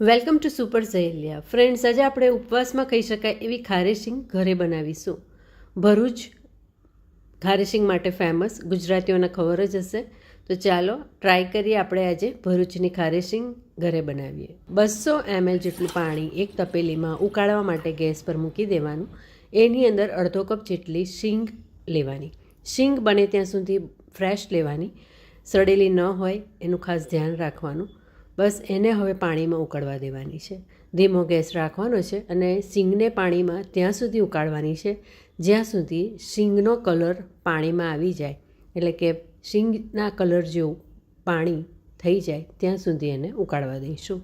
Welcome to super Saheliya. Friends, આજે આપણે ઉપવાસમાં ખાઈ શકાય એવી ખારેશિંગ ઘરે બનાવીશું. ભરૂચ ખારેશિંગ માટે ફેમસ ગુજરાતીઓને ખબર જ હશે. તો ચાલો ટ્રાય કરીએ આપણે આજે ભરૂચની ખારેશિંગ ઘરે બનાવીએ. બસો એમએલ જેટલું પાણી એક તપેલીમાં ઉકાળવા માટે ગેસ પર મૂકી દેવાનું. એની અંદર અડધો કપ જેટલી શીંગ લેવાની. શીંગ બને ત્યાં સુધી ફ્રેશ લેવાની. સડેલી ન હોય, એનું ખાસ ધ્યાન રાખવાનું. બસ એને હવે પાણીમાં ઉકળવા દેવાની છે. ધીમો ગેસ રાખવાનો છે અને સિંગને પાણીમાં ત્યાં સુધી ઉકાળવાની છે, જ્યાં સુધી સિંગનો કલર પાણીમાં આવી જાય. એટલે કે સિંગના કલર જેવું પાણી થઈ જાય, ત્યાં સુધી એને ઉકાળવા દઈશું.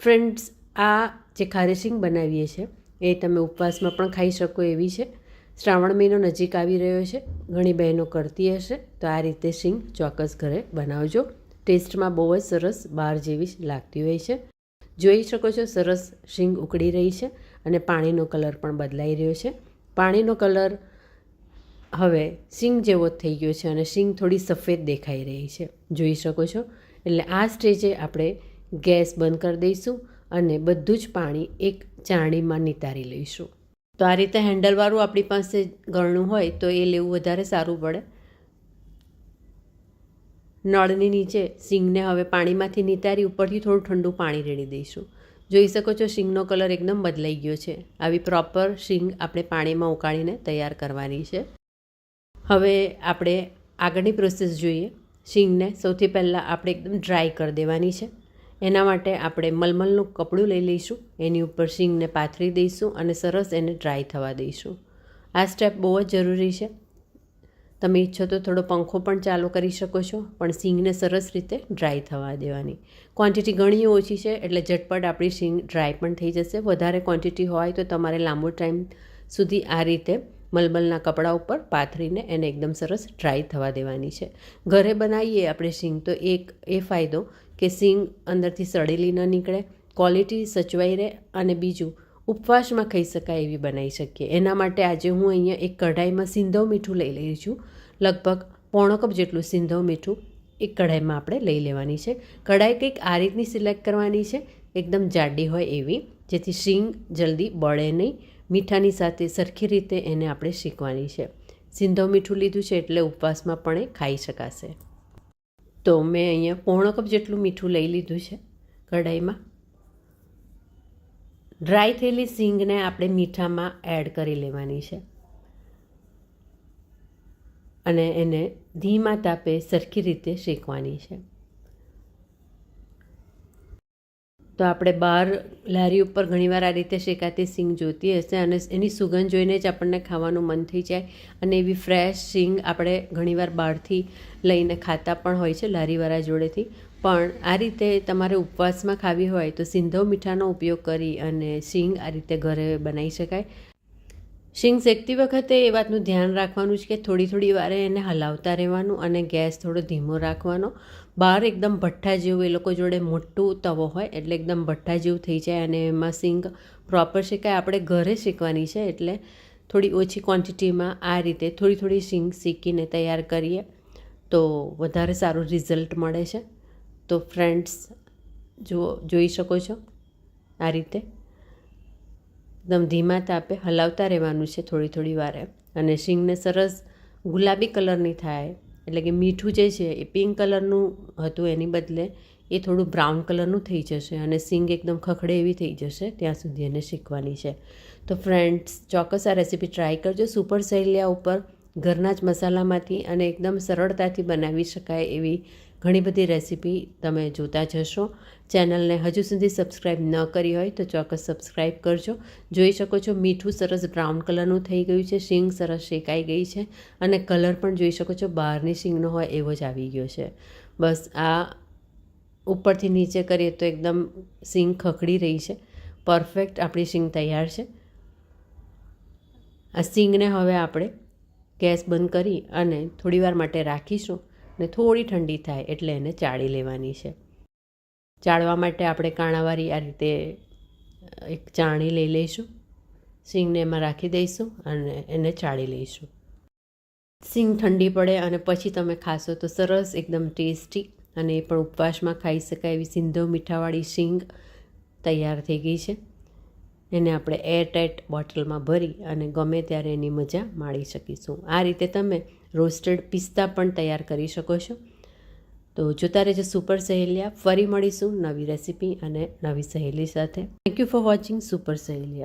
ફ્રેન્ડ્સ, આ જે ખારી સિંગ બનાવીએ છીએ એ તમે ઉપવાસમાં પણ ખાઈ શકો એવી છે. શ્રાવણ મહિનો નજીક આવી રહ્યો છે, ઘણી બહેનો કરતી હશે, તો આ રીતે સિંગ ચોક્કસ ઘરે બનાવજો. ટેસ્ટમાં બહુ જ સરસ બહાર જેવી જ લાગતી હોય છે. જોઈ શકો છો સરસ શીંગ ઉકળી રહી છે અને પાણીનો કલર પણ બદલાઈ રહ્યો છે. પાણીનો કલર હવે શીંગ જેવો થઈ ગયો છે અને શીંગ થોડી સફેદ દેખાઈ રહી છે. જોઈ શકો છો? એટલે આ સ્ટેજે આપણે ગેસ બંધ કરી દઈશું અને બધું જ પાણી એક ચાણીમાં નિતારી લઈશું. તો આ રીતે હેન્ડલવાળું આપણી પાસે ગળણું હોય તો એ લેવું વધારે સારું પડે. નળની નીચે સિંગને હવે પાણીમાંથી નિતારી ઉપરથી થોડું ઠંડુ પાણી રેડી દઈશું. જોઈ શકો છો સિંગનો કલર એકદમ બદલાઈ ગયો છે. આવી પ્રોપર સિંગ આપણે પાણીમાં ઉકાળીને તૈયાર કરવાની છે. હવે આપણે આગળની પ્રોસેસ જોઈએ. સિંગને સૌથી પહેલાં આપણે એકદમ ડ્રાય કરી દેવાની છે. એના માટે આપણે મલમલનું કપડું લઈ લઈશું. એની ઉપર સિંગને પાથરી દઈશું અને સરસ એને ડ્રાય થવા દઈશું. આ સ્ટેપ બહુ જ જરૂરી છે. તમે ઈચ્છો તો થોડો પંખો પણ ચાલુ કરી શકો છો, પણ સિંગને સરસ રીતે ડ્રાય થવા દેવાની. ક્વોન્ટિટી ઘણી ઓછી છે, એટલે ઝટપટ આપણી સિંગ ડ્રાય પણ થઈ જશે. વધારે ક્વોન્ટિટી હોય તો તમારે લાંબો ટાઈમ સુધી આ રીતે મલમલના કપડા ઉપર પાથરીને એને એકદમ સરસ ડ્રાય થવા દેવાની છે. ઘરે બનાવીએ આપણે સિંગ તો એક, એ ફાયદો કે સિંગ અંદરથી સડેલી ન નીકળે ક્વોલિટી સચવાઈ રહે અને બીજું ઉપવાસમાં ખાઈ શકાય એવી બનાવી શકીએ. એના માટે આજે હું અહીંયા એક કઢાઈમાં સિંધવ મીઠું લઈ લઈ છું. લગભગ પોણો કપ જેટલું સિંધવ મીઠું એક કઢાઈમાં આપણે લઈ લેવાની છે. કઢાઈ કંઈક આ રીતની સિલેક્ટ કરવાની છે. એકદમ જાડી હોય એવી, જેથી શીંગ જલ્દી બળે નહીં. મીઠાની સાથે સરખી રીતે એને આપણે શીખવાની છે. સિંધવ મીઠું લીધું છે એટલે ઉપવાસમાં પણ એ ખાઈ શકાશે. તો મેં અહીંયા પોણો કપ જેટલું મીઠું લઈ લીધું છે કઢાઈમાં. ડ્રાય થયેલી સિંગને આપણે મીઠામાં એડ કરી લેવાની છે. અને એને ધીમા તાપે સરખી રીતે શેકવાની છે. તો આપણે બહાર લારી ઉપર ઘણીવાર આ રીતે શેકાતી સિંગ જોતી હશે અને એની સુગંધ જોઈને જ આપણને ખાવાનું મન થઈ જાય. અને એવી ફ્રેશ સિંગ આપણે ઘણીવાર બહારથી લઈને ખાતા પણ હોય છે લારીવાળા જોડેથી. પણ આ રીતે તમારે ઉપવાસમાં ખાવી હોય તો સિંધવ મીઠાનો ઉપયોગ કરી અને શીંગ આ રીતે ઘરે બનાવી શકાય. શીંગ શેકતી વખતે એ વાતનું ધ્યાન રાખવાનું છે કે થોડી થોડી વારે એને હલાવતા રહેવાનું અને ગેસ થોડો ધીમો રાખવાનો. બહાર એકદમ ભઠ્ઠા જેવું એ લોકો જોડે મોટું તવો હોય એટલે એકદમ ભઠ્ઠા જેવું થઈ જાય અને એમાં શીંગ પ્રોપર શેકાય. આપણે ઘરે શેકવાની છે એટલે થોડી ઓછી ક્વોન્ટિટીમાં આ રીતે થોડી થોડી શીંગ શીકીને તૈયાર કરીએ તો વધારે સારું રિઝલ્ટ મળે છે. તો ફ્રેન્ડ્સ જુઓ, જોઈ શકો છો આ રીતે. એકદમ ધીમા તાપે હલાવતા રહેવાનું છે થોડી થોડી વારે. અને શીંગને સરસ ગુલાબી કલરની થાય, એટલે કે મીઠું જે છે એ પિંક કલરનું હતું એની બદલે એ થોડું બ્રાઉન કલરનું થઈ જશે અને સિંગ એકદમ ખખડે એવી થઈ જશે ત્યાં સુધી એને શીખવાની છે. તો ફ્રેન્ડ્સ ચોક્કસ આ રેસીપી ટ્રાય કરજો. સુપર સહેલિયા ઉપર ઘરના જ મસાલામાંથી અને એકદમ સરળતાથી બનાવી શકાય એવી ઘણી બધી રેસીપી તમે જોતા જશો ચેનલને હજુ સુધી સબસ્ક્રાઈબ ન કરી હોય તો ચોક્કસ સબસ્ક્રાઈબ કરજો. જોઈ શકો છો મીઠું સરસ બ્રાઉન કલરનું થઈ ગયું છે, શીંગ સરસ શેકાઈ ગઈ છે અને કલર પણ જોઈ શકો છો બહારની શીંગનો હોય એવો જ આવી ગયો છે. બસ આ ઉપરથી નીચે કરીએ તો એકદમ શીંગ ખખડી રહી છે. પરફેક્ટ આપણી શીંગ તૈયાર છે. આ શીંગને હવે આપણે ગેસ બંધ કરી અને થોડીવાર માટે રાખીશું ને થોડી ઠંડી થાય એટલે એને ચાળી લેવાની છે. ચાળવા માટે આપણે કાણાવારી આ રીતે એક ચાણી લઈ લઈશું. સિંગને એમાં રાખી દઈશું અને એને ચાળી લઈશું. સિંગ ઠંડી પડે અને પછી તમે ખાશો તો સરસ એકદમ ટેસ્ટી અને એ પણ ઉપવાસમાં ખાઈ શકાય એવી સિંધો મીઠાવાળી સિંગ તૈયાર થઈ ગઈ છે. એને આપણે એરટાઇટ બોટલમાં ભરી અને ગમે ત્યારે એની મજા માણી શકીશું. આ રીતે તમે રોસ્ટેડ પિસ્તા પણ તૈયાર કરી શકો છો. તો જોતા રહેજો સુપર સહેલિયા ફરી મળીશું નવી રેસીપી અને નવી સહેલી સાથે. Thank you for watching super Saheliya